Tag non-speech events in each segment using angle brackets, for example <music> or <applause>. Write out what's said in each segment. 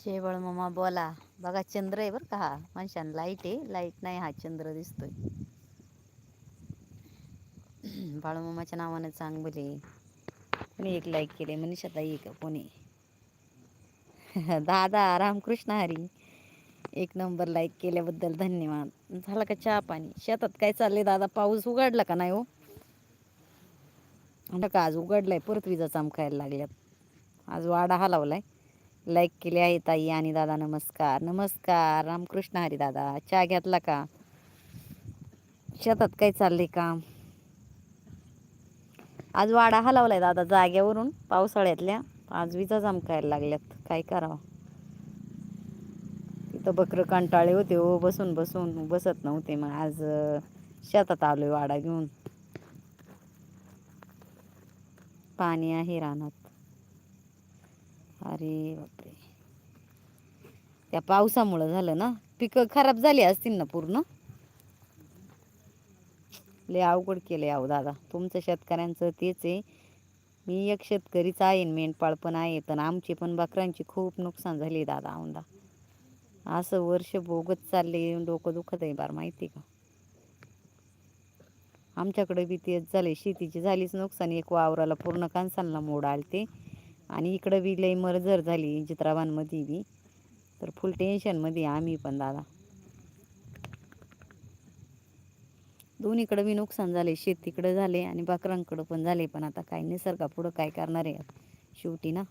जय मामा बोला. बघा चंद्र आहे बरं का हा. माणसानं लाइट आहे. लाइट नाही हा चंद्र दिसतोय. <clears throat> बाळूमामाच्या नावानं चांग बोले कोणी एक लाईक केले मनीषाताई का? कोणी? <laughs> दादा रामकृष्ण हरी. एक नंबर लाईक केल्याबद्दल धन्यवाद. झाला का चहा पाणी? शेतात काय चाललंय दादा? पाऊस उघडला का नाही हो? का आज उघडलाय. परत विजा चमकायला लागल्यात. आज वाडा हलावलाय. लाईक केले आहे ताई आणि दादा नमस्कार. नमस्कार. रामकृष्ण हरी दादा. चहा घेतला का? शेतात काय चाललंय काम? आज वाडा हलवलाय दादा जाग्यावरून पावसाळ्यातल्या. आज विजा जमकायला लागल्यात. काय करावं? तिथं बकरं कंटाळे होते हो बसून बसून. बसत नव्हते मग आज शेतात आलोय वाडा घेऊन. पाणी आहे रानात. अरे बापरे. त्या पावसामुळं झालं ना? पिकं खराब झाली असतील ना पूर्ण? लय अवघड केले अहो दादा. तुमचं शेतकऱ्यांचं तेच आहे. मी एक शेतकरीच आहे मेंढपाळ पण आहे पण आमची पण बकरांची खूप नुकसान झाली दादा औंदा. असं वर्ष बोगत चालले डोकं दुखत आहे बार माहिती का? आमच्याकडे बी तेच झाले शेतीची झालीच नुकसान. एक वावराला पूर्ण कांसांना मोड आलते. आणि इकडं बी लई मरझर झाली चित्राबांमध्ये बी. तर फुल टेन्शनमध्ये आम्ही पण दादा. दोन्हीकडं बी नुकसान झाले शेतीकडं झाले आणि बकरांकडं पण झाले पण आता काय निसर्गापुढं काय करणार आहे शेवटी ना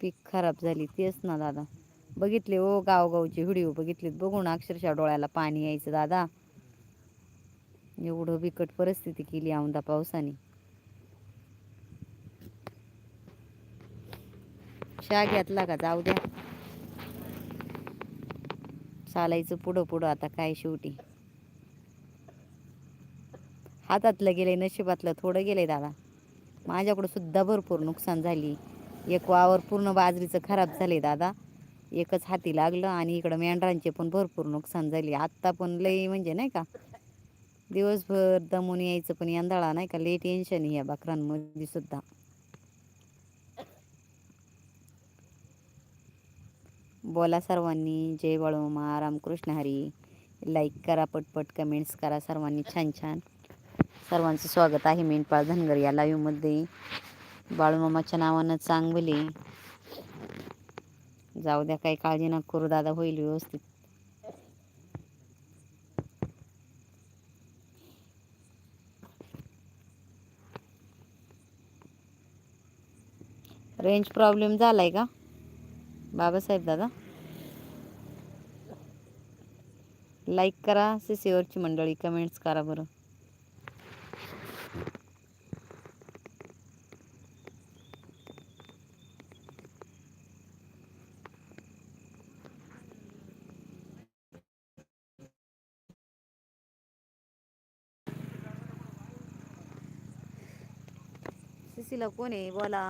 पीक खराब झाली तेच ना दादा. बघितले हो ओ गावगावचे व्हिडिओ बघितलेत बघून अक्षरशः डोळ्याला पाणी यायचं दादा. एवढं बिकट परिस्थिती केली औंदा पावसाने. चहा घेतला का? जाऊ द्या. चालायचं पुढं पुढं आता काय शेवटी. हातातलं गेलंय नशिबातलं थोडं गेलंय दादा. माझ्याकडं सुद्धा भरपूर नुकसान झाली. एक वावर पूर्ण बाजरीचं खराब झाले दादा. एकच हाती लागलं आणि इकडं मेंढरांचे पण भरपूर नुकसान झाली. आत्ता पण लई म्हणजे नाही का दिवसभर दमून यायचं पण यंदाळा नाही का? लई टेन्शन या बकरांमध्ये सुद्धा. बोला सर्वांनी. जय बाळूमा रामकृष्ण हरी. लाईक करा पटपट कमेंट्स करा सर्वांनी. छान छान. सर्वांचं स्वागत आहे मेंढपाळ धनगर या लाईव्हमध्ये बाळूमामाच्या नावानं चांगले. जाऊ द्या काही काळजी ना करू. दादा होईल व्यवस्थित. रेंज प्रॉब्लेम झालाय का? बाबासाहेब दादा लाईक करा सीसीवरची मंडळी कमेंट्स करा बरं सीसीला कोण आहे बोला